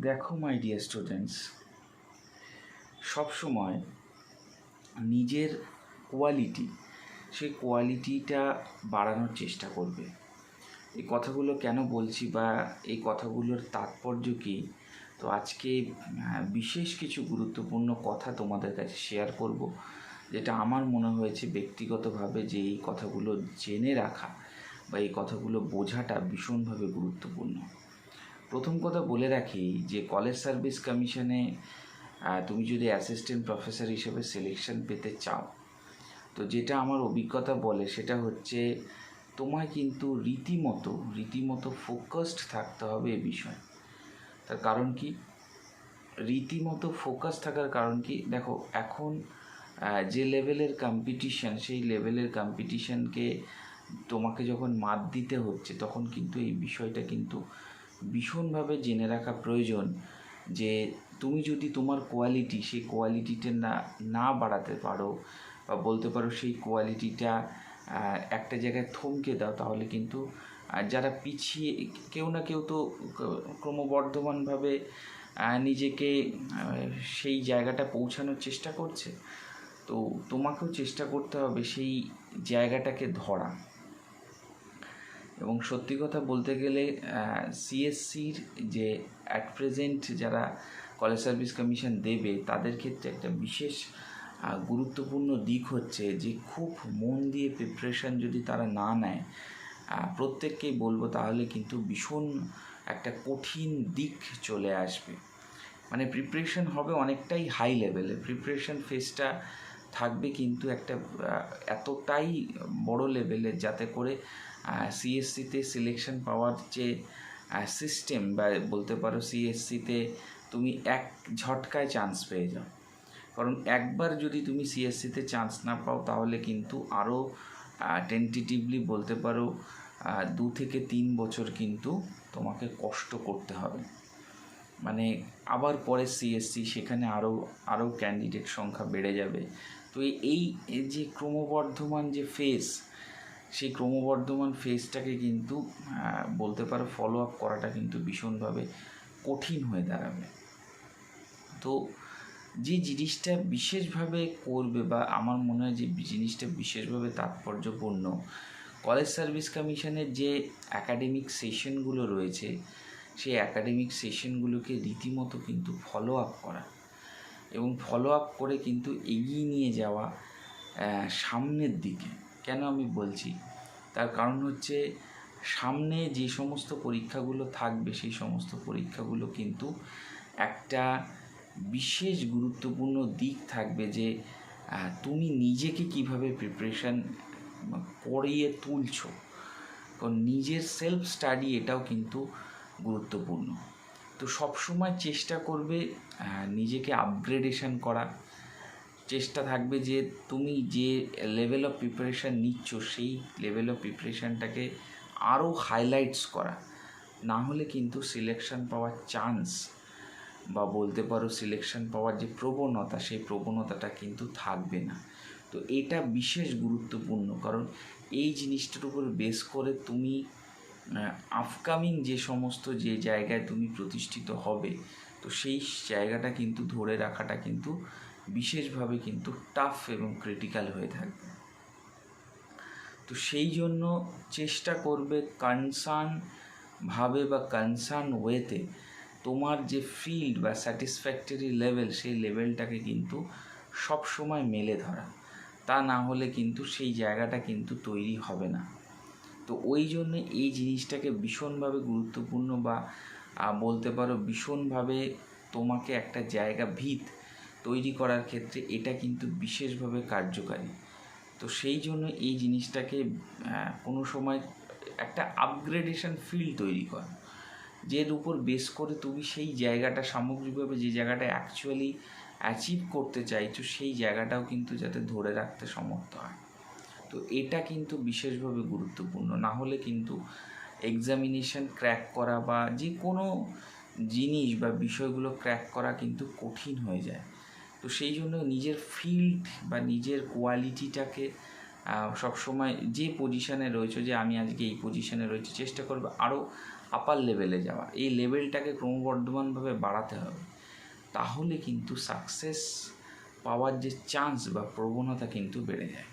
দেখো my dear students সবসময় নিজের কোয়ালিটি সেই কোয়ালিটিটা বাড়ানোর চেষ্টা করবে। এই কথাগুলো কেন বলছি বা এই কথাগুলোর তাৎপর্য কী? তো আজকে বিশেষ কিছু গুরুত্বপূর্ণ কথা তোমাদের কাছে শেয়ার করব, যেটা আমার মনে হয়েছে ব্যক্তিগতভাবে যে এই কথাগুলো জেনে রাখা বা এই কথাগুলো বোঝাটা ভীষণভাবে গুরুত্বপূর্ণ। প্রথম কথা বলে রাখি যে কলেজ সার্ভিস কমিশনে তুমি যদি অ্যাসিস্ট্যান্ট প্রফেসর হিসেবে সিলেকশন পেতে চাও, তো যেটা আমার অভিজ্ঞতা বলে সেটা হচ্ছে তোমায় কিন্তু রীতিমতো রীতিমতো ফোকাসড থাকতে হবে এ বিষয়ে। তার কারণ কি? রীতিমতো ফোকাস থাকার কারণ কি? দেখো, এখন যে লেভেলের কম্পিটিশন সেই লেভেলের কম্পিটিশনকে তোমাকে যখন মাত দিতে হচ্ছে, তখন কিন্তু এই বিষয়টা কিন্তু ভীষণভাবে জেনে রাখা প্রয়োজন যে তুমি যদি তোমার কোয়ালিটি সেই কোয়ালিটিটা না না বাড়াতে পারো বা বলতে পারো সেই কোয়ালিটিটা একটা জায়গায় থমকে দাও, তাহলে কিন্তু যারা পিছিয়ে, কেউ না কেউ তো ক্রমবর্ধমানভাবে নিজেকে সেই জায়গাটা পৌঁছানোর চেষ্টা করছে। তো তোমাকেও চেষ্টা করতে হবে সেই জায়গাটাকে ধরা। এবং সত্যি কথা বলতে গেলে সিএসসির যে অ্যাট প্রেজেন্ট যারা কলেজ সার্ভিস কমিশন দেবে, তাদের ক্ষেত্রে একটা বিশেষ গুরুত্বপূর্ণ দিক হচ্ছে যে, খুব মন দিয়ে প্রিপারেশন যদি তারা না নেয় প্রত্যেককেই বলব তাহলে কিন্তু ভীষণ একটা কঠিন দিক চলে আসবে। মানে প্রিপারেশন হবে অনেকটাই হাই লেভেলে প্রিপারেশন ফেজটা থাকবে কিন্তু একটা এতটাই বড় লেভেলের যাতে করে সিএসসিতে সিলেকশন পাওয়ার যে সিস্টেম বা বলতে পারো সিএসসিতে তুমি এক ঝটকায় চান্স পেয়ে যাও। কারণ একবার যদি তুমি সিএসসিতে চান্স না পাও তাহলে কিন্তু আরও টেন্টেটিভলি বলতে পারো দু থেকে তিন বছর কিন্তু তোমাকে কষ্ট করতে হবে। মানে আবার পরে সিএসসি সেখানে আরও আরও ক্যান্ডিডেট সংখ্যা বেড়ে যাবে। তো এই- যে ক্রমবর্ধমান যে ফেস সেই ক্রমবর্ধমান ফেসটাকে কিন্তু বলতে পারো ফলো আপ করাটা কিন্তু ভীষণভাবে কঠিন হয়ে দাঁড়াবে। তো যে জিনিসটা বিশেষভাবে করবে বা আমার মনে হয় যে জিনিসটা বিশেষভাবে তাৎপর্যপূর্ণ কলেজ সার্ভিস কমিশনের যে অ্যাকাডেমিক সেশনগুলো রয়েছে সেই অ্যাকাডেমিক সেশনগুলোকে রীতিমতো কিন্তু ফলো আপ করা। এবং ফলো আপ করে কিন্তু এগিয়ে নিয়ে যাওয়া সামনের দিকে। কেন আমি বলছি? তার কারণ হচ্ছে, সামনে যে সমস্ত পরীক্ষাগুলো থাকবে, সেই সমস্ত পরীক্ষাগুলো কিন্তু একটা বিশেষ গুরুত্বপূর্ণ দিক থাকবে যে তুমি নিজেকে কীভাবে প্রিপারেশান করিয়ে তুলছো। নিজের সেলফ স্টাডি এটাও কিন্তু গুরুত্বপূর্ণ। তো সবসময় চেষ্টা করবে নিজেকে আপগ্রেডেশন করা চেষ্টা থাকবে যে তুমি যে লেভেল অফ প্রিপারেশান নিচ্ছ, সেই লেভেল অফ প্রিপারেশানটাকে আরও হাইলাইটস করা। না হলে কিন্তু সিলেকশন পাওয়ার চান্স বা বলতে পারো সিলেকশন পাওয়ার যে প্রবণতা, সেই প্রবণতাটা কিন্তু থাকবে না। তো এটা বিশেষ গুরুত্বপূর্ণ, কারণ এই জিনিসটার উপর বেস করে তুমি আপকামিং যে সমস্ত যে জায়গায় তুমি প্রতিষ্ঠিত হবে, তো সেই জায়গাটা কিন্তু ধরে রাখাটা কিন্তু বিশেষভাবে কিন্তু টাফ এবং ক্রিটিক্যাল হয়ে থাকবে। তো সেই জন্য চেষ্টা করবে কনসার্ন ভাবে বা কনসার্ন ওয়েতে তোমার যে ফিল্ড বা স্যাটিসফ্যাক্টরি লেভেল সেই লেভেলটাকে কিন্তু সব সময় মেলে ধরা। তা না হলে কিন্তু সেই জায়গাটা কিন্তু তৈরি হবে না। তো ওই জন্য এই জিনিসটাকে ভীষণভাবে গুরুত্বপূর্ণ বা বলতে পারো ভীষণভাবে তোমাকে একটা জায়গা, ভিত তৈরি করার ক্ষেত্রে এটা কিন্তু বিশেষভাবে কার্যকারী। তো সেই জন্য এই জিনিসটাকে কোনো সময় একটা আপগ্রেডেশন ফিল্ড তৈরি করা। যের উপর বেস করে তুমি সেই জায়গাটা, সামগ্রিকভাবে যে জায়গাটা অ্যাকচুয়ালি অ্যাচিভ করতে চাইছো, সেই জায়গাটাও কিন্তু যাতে ধরে রাখতে সমর্থ হয়। তো এটা কিন্তু বিশেষভাবে গুরুত্বপূর্ণ। না হলে কিন্তু এক্সামিনেশন ক্র্যাক করা বা যে কোনো জিনিস বা বিষয়গুলো ক্র্যাক করা কিন্তু কঠিন হয়ে যায়। তো সেই জন্য নিজের ফিল্ড বা নিজের কোয়ালিটিটাকে সবসময় যে পজিশানে রয়েছে, যে আমি আজকে এই পজিশানে রয়েছে, চেষ্টা করবে আরও আপার লেভেলে যাওয়া এই লেভেলটাকে ক্রমবর্ধমানভাবে বাড়াতে হবে। তাহলে কিন্তু সাকসেস পাওয়ার যে চান্স বা প্রবণতা কিন্তু বেড়ে যায়।